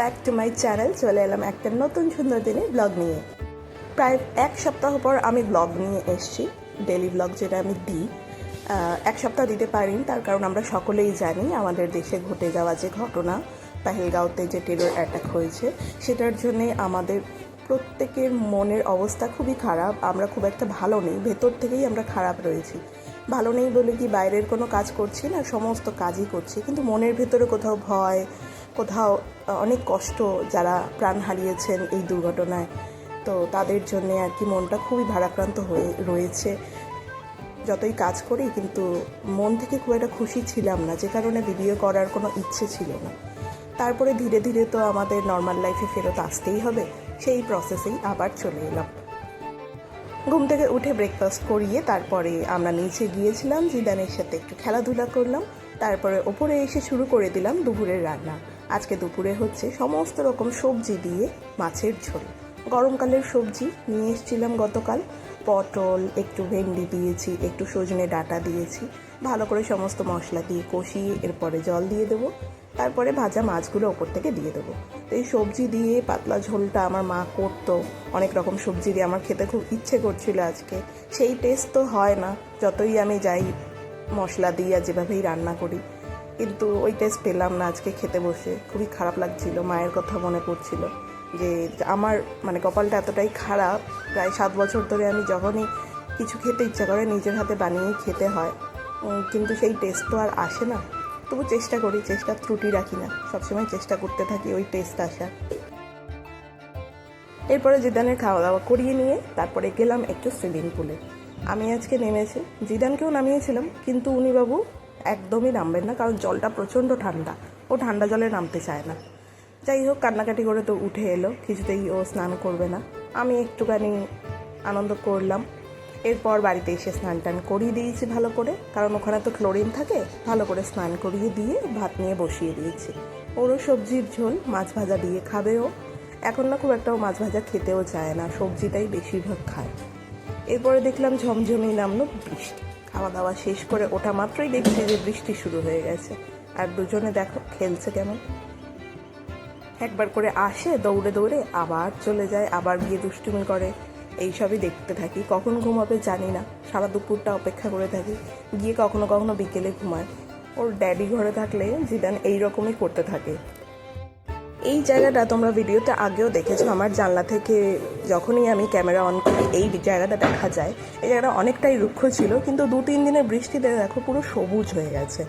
Back to my channel, চলে এলাম একটা নতুন সুন্দর দিনে ব্লগ নিয়ে। প্রায় এক সপ্তাহ পর আমি ব্লগ নিয়ে এসেছি ডেলি ব্লগ যেটা আমি দিই। এক সপ্তাহ দিতে পারিনি, তার কারণ আমরা সকলেই জানি আমাদের দেশে ঘটে যাওয়া যে ঘটনা, পাহেলগাঁওতে যে টেরর অ্যাটাক হয়েছে, সেটার জন্যে আমাদের প্রত্যেকের মনের অবস্থা খুবই খারাপ, আমরা খুব একটা ভালো নেই, ভেতর থেকেই আমরা খারাপ রয়েছি। ভালো নেই বলে কি বাইরের কোনো কাজ করছি না, সমস্ত কাজই করছি, কিন্তু মনের ভেতরে কোথাও ভয় কোথাও অনেক কষ্ট যারা প্রাণ হারিয়েছেন এই দুর্ঘটনায়। তো তাদের জন্যে আর কি মনটা খুবই ভারাক্রান্ত হয়ে রয়েছে। যতই কাজ করি কিন্তু মন থেকে খুব একটা খুশি ছিলাম না, যে কারণে ভিডিও করার কোনো ইচ্ছে ছিল না। তারপরে ধীরে ধীরে তো আমাদের নর্মাল লাইফে ফেরত আসতেই হবে, সেই প্রসেসেই আবার চলে এলাম। ঘুম থেকে উঠে ব্রেকফাস্ট করিয়ে তারপরে আমরা নিচে গিয়েছিলাম, জিদানের সাথে একটু খেলাধুলা করলাম, তারপরে ওপরে এসে শুরু করে দিলাম দুপুরের রান্না। আজকে দুপুরে হচ্ছে সমস্ত রকম সবজি দিয়ে মাছের ঝোল। গরমকালের সবজি নিয়ে এসেছিলাম গতকাল। পটল, একটু ভেন্ডি দিয়েছি, একটু সজনে ডাটা দিয়েছি। ভালো করে সমস্ত মশলা দিয়ে কষিয়ে এরপরে জল দিয়ে দেবো। তারপরে ভাজা মাছগুলো ওপর থেকে দিয়ে দেবো। তো এই সবজি দিয়ে পাতলা ঝোলটা আমার মা করতো। অনেক রকম সবজি দিয়ে আমার খেতে খুব ইচ্ছে করছিল আজকে। সেই টেস্ট তো হয় না। যতই আমি যাই মশলা দিয়ে যেভাবেই রান্না করি কিন্তু ওই টেস্ট পেলাম না আজকে খেতে বসে। খুবই খারাপ লাগছিল, মায়ের কথা মনে পড়ছিল যে আমার মানে কপালটা এতটাই খারাপ, প্রায় সাত বছর ধরে আমি যখনই কিছু খেতে ইচ্ছা করে নিজের হাতে বানিয়ে খেতে হয়। কিন্তু সেই টেস্ট তো আর আসে না। তবু চেষ্টা করি, চেষ্টা ত্রুটি রাখি না। সবসময় চেষ্টা করতে থাকি ওই টেস্ট আসার এরপরে জিদানের খাওয়া দাওয়া করিয়ে নিয়ে তারপরে গেলাম একটু সুইমিং পুলে। আমি আজকে নেমেছি। জিদানকেও নামিয়েছিলাম, কিন্তু উনি বাবু একদমই নামবেন না, কারণ জলটা প্রচণ্ড ঠান্ডা। ও ঠান্ডা জলে নামতে চায় না। যাই হোক, কান্নাকাটি করে তো উঠে এলো, কিছুতেই ও স্নান করবে না। আমি একটুখানি আনন্দ করলাম। এরপর বাড়িতে এসে স্নান টান করিয়ে দিয়েছি ভালো করে, কারণ ওখানে তো ক্লোরিন থাকে, ভালো করে স্নান করিয়ে দিয়ে ভাত নিয়ে বসিয়ে দিয়েছি। ওরও সবজির ঝোল, মাছ ভাজা দিয়ে খাবে ও। এখন না খুব একটা মাছ ভাজা খেতেও চায় না, সবজিটাই বেশিরভাগ খায়। এরপরে দেখলাম ঝমঝমেই নামলো বৃষ্টি। খাওয়া দাওয়া শেষ করে ওঠা মাত্রই দেখছি যে বৃষ্টি শুরু হয়ে গেছে। আর দুজনে দেখো, খেলছে কেমন। একবার করে আসে, দৌড়ে দৌড়ে আবার চলে যায়, আবার গিয়ে দুষ্টুমি করে। এইসবই দেখতে থাকি। কখন ঘুমাবে জানি না। সারা দুপুরটা অপেক্ষা করে থাকি। গিয়ে কখনো কখনো বিকেলে ঘুমায়। ওর ড্যাডি ঘরে থাকলে জিদান এই রকমই করতে থাকে। এই জায়গাটা তোমরা ভিডিওতে আগেও দেখেছ, আমার জানলা থেকে যখনই আমি ক্যামেরা অন করি, এই জায়গাটা দেখা যায়। এই জায়গাটা অনেকটাই রুক্ষ ছিল, কিন্তু দু তিন দিনের বৃষ্টিতে দেখো পুরো সবুজ হয়ে গেছে।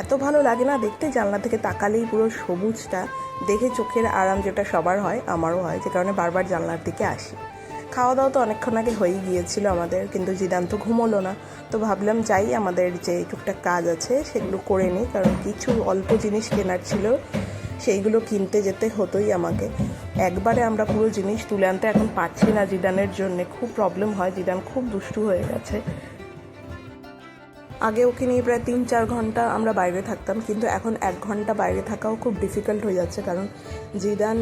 এত ভালো লাগে না দেখতে, জানলা থেকে তাকালেই পুরো সবুজটা। দেখে চোখের আরাম যেটা সবার হয়, আমারও হয়, যে কারণে বারবার জানলার দিকে আসি। খাওয়া দাওয়া তো অনেকক্ষণ আগে হয়েই গিয়েছিল আমাদের, কিন্তু জিদান তো ঘুমোলো না। তো ভাবলাম যাই, আমাদের যে টুকটাক কাজ আছে, সেগুলো করে নিই, কারণ কিছু অল্প জিনিস কেনার ছিল। সেইগুলো কিনতে যেতে হতোই আমাকে। একবারে আমরা পুরো জিনিস তুলে আনতে এখন পারছি না জিদানের জন্য। খুব প্রবলেম হয়, জিদান খুব দুষ্টু হয়ে গেছে। আগে ওকে নিয়ে প্রায় তিন চার ঘণ্টা আমরা বাইরে থাকতাম, কিন্তু এখন এক ঘণ্টা বাইরে থাকাও খুব ডিফিকাল্ট হয়ে যাচ্ছে, কারণ জিদান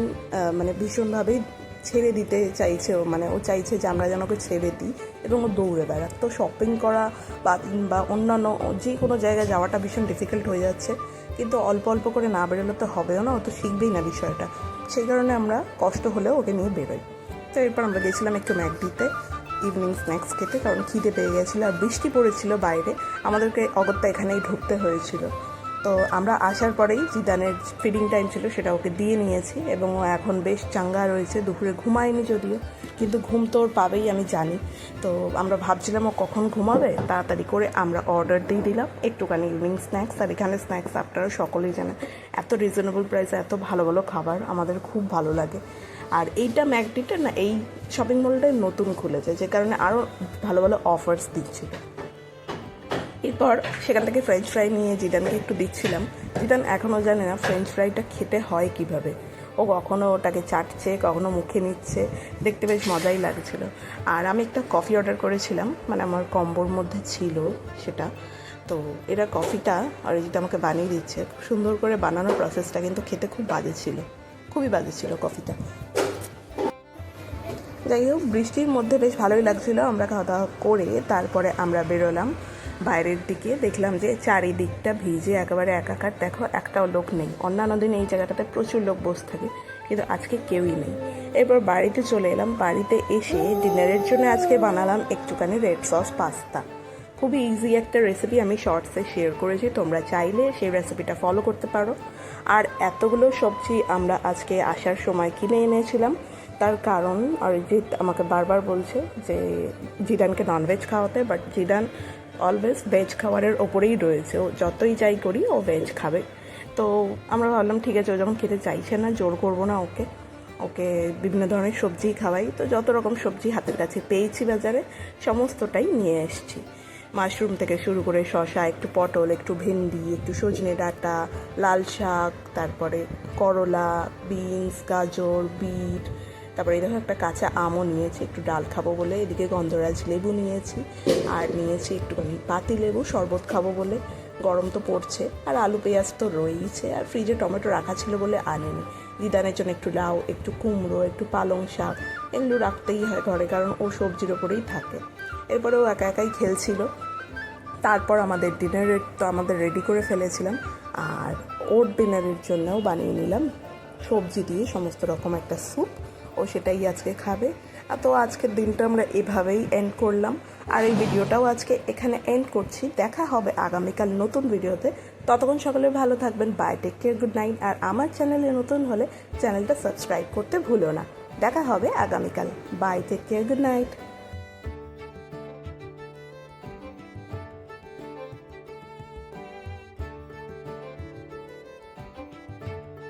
মানে ভীষণভাবেই ছেড়ে দিতে চাইছে ও মানে ও চাইছে যে আমরা যেন ওকে ছেড়ে দিই এবং ও দৌড়ে বেড়াক। তো শপিং করা বা বা অন্যান্য যে কোনো জায়গায় যাওয়াটা ভীষণ ডিফিকাল্ট হয়ে যাচ্ছে। কিন্তু অল্প অল্প করে না বেরোলে তো হবেও না, ও তো শিখবেই না বিষয়টা। সেই কারণে আমরা কষ্ট হলেও ওকে নিয়ে বেরোই। তো এরপর আমরা গেছিলাম একটু ম্যাকডিতে ইভিনিং স্ন্যাক্স খেতে, কারণ খিদে পেয়ে গেছিল আর বৃষ্টি পড়েছিল বাইরে। আমাদেরকে অগত্যা এখানেই ঢুকতে হয়েছিল। তো আমরা আসার পরেই জিদানের ফিডিং টাইম ছিল, সেটা ওকে দিয়ে নিয়েছি এবং ও এখন বেশ চাঙ্গা রয়েছে, দুপুরে ঘুমায়নি যদিও, কিন্তু ঘুম তো ওর পাবেই, আমি জানি। তো আমরা ভাবছিলাম ও কখন ঘুমাবে, তাড়াতাড়ি করে আমরা অর্ডার দিয়ে দিলাম, একটুখানি ইভিনিং স্ন্যাক্স আর এখানে স্ন্যাক্স আপনারা সকলেই জানেন, এত রিজনেবল প্রাইসে এত ভালো ভালো খাবার, আমাদের খুব ভালো লাগে। আর এইটা ম্যাকডিটা না, এই শপিং মলটাই নতুন খুলেছে, যে কারণে আরও ভালো ভালো অফার্স দিচ্ছিল। এরপর সেখান থেকে ফ্রেঞ্চ ফ্রাই নিয়ে জিদানকে একটু দিচ্ছিলাম। জিদান এখনও জানে না ফ্রেঞ্চ ফ্রাইটা খেতে হয় কীভাবে। ও কখনো ওটাকে চাটছে, কখনো মুখে নিচ্ছে। দেখতে বেশ মজাই লাগছিল। আর আমি একটা কফি অর্ডার করেছিলাম মানে আমার কম্বোর মধ্যে ছিল সেটা। তো এরা কফিটা অরিজিৎ আমাকে বানিয়ে দিচ্ছে, খুব সুন্দর করে বানানোর প্রসেসটা কিন্তু খেতে খুব বাজে ছিল। খুবই বাজে ছিল কফিটা যাই হোক, বৃষ্টির মধ্যে বেশ ভালোই লাগছিল। আমরা খাওয়া দাওয়া করে তারপরে আমরা বেরোলাম। বাইরের দিকে দেখলাম যে চারিদিকটা ভিজে, একেবারে একাকার। দেখো, একটাও লোক নেই। অন্যান্য দিন এই জায়গাটাতে প্রচুর লোক বসে থাকে, কিন্তু আজকে কেউই নেই। এরপর বাড়িতে চলে এলাম। বাড়িতে এসে ডিনারের জন্য আজকে বানালাম একটুখানি রেড সস পাস্তা খুবই ইজি একটা রেসিপি আমি শর্টসে শেয়ার করেছি। তোমরা চাইলে সেই রেসিপিটা ফলো করতে পারো। আর এতগুলো সবজি আমরা আজকে আসার সময় কিনে এনেছিলাম। তার কারণ অরিজিৎ আমাকে বারবার বলছে যে জিদানকে ননভেজ খাওয়াতে বাট জিদান অলওয়েজ ভেজ খাবারের ওপরেই রয়েছে। ও যতই যাই করি, ও ভেজ খাবে। তো আমরা ভাবলাম, ঠিক আছে, ও যখন খেতে চাইছে না, জোর করব না ওকে। ওকে বিভিন্ন ধরনের সবজি খাওয়াই। তো যত রকম সবজি হাতের কাছে পেয়েছি বাজারে, সমস্তটাই নিয়ে এসেছি। মাশরুম থেকে শুরু করে শশা একটু পটল, একটু ভেন্ডি, একটু সজনে ডাঁটা, লাল শাক, তারপরে করলা, বিনস, গাজর, বিট তারপরে এই দেখো একটা কাঁচা আমও নিয়েছি, একটু ডাল খাব বলে। এদিকে গন্ধরাজ লেবু নিয়েছি, আর নিয়েছি একটুখানি পাতি লেবু, শরবত খাব বলে। গরম তো পড়ছে, আর আলু পেঁয়াজ তো রয়েইছে, আর ফ্রিজে টমেটো রাখা ছিল বলে আনেনি। দিদানের জন্য একটু লাউ, একটু কুমড়ো, একটু পালং শাক, এগুলো রাখতেই হয় ঘরে, কারণ ও সবজির ওপরেই থাকে। এরপরে ও একা একাই খেলছিল। তারপর আমাদের ডিনারের তো আমাদের রেডি করে ফেলেছিলাম, আর ওর ডিনারের জন্যও বানিয়ে নিলাম। সবজি দিয়ে সমস্ত রকম একটা স্যুপ ও সেটাই আজকে খাবে। তো আজকের দিনটা আমরা এভাবেই এন্ড করলাম। আর এই ভিডিওটাও আজকে এখানে এন্ড করছি। দেখা হবে আগামীকাল নতুন ভিডিওতে। ততক্ষণ সকলে ভালো থাকবেন। Bye take care good night আর আমার চ্যানেলে নতুন হলে চ্যানেলটা সাবস্ক্রাইব করতে ভুলো না। দেখা হবে আগামীকাল। Bye take care good night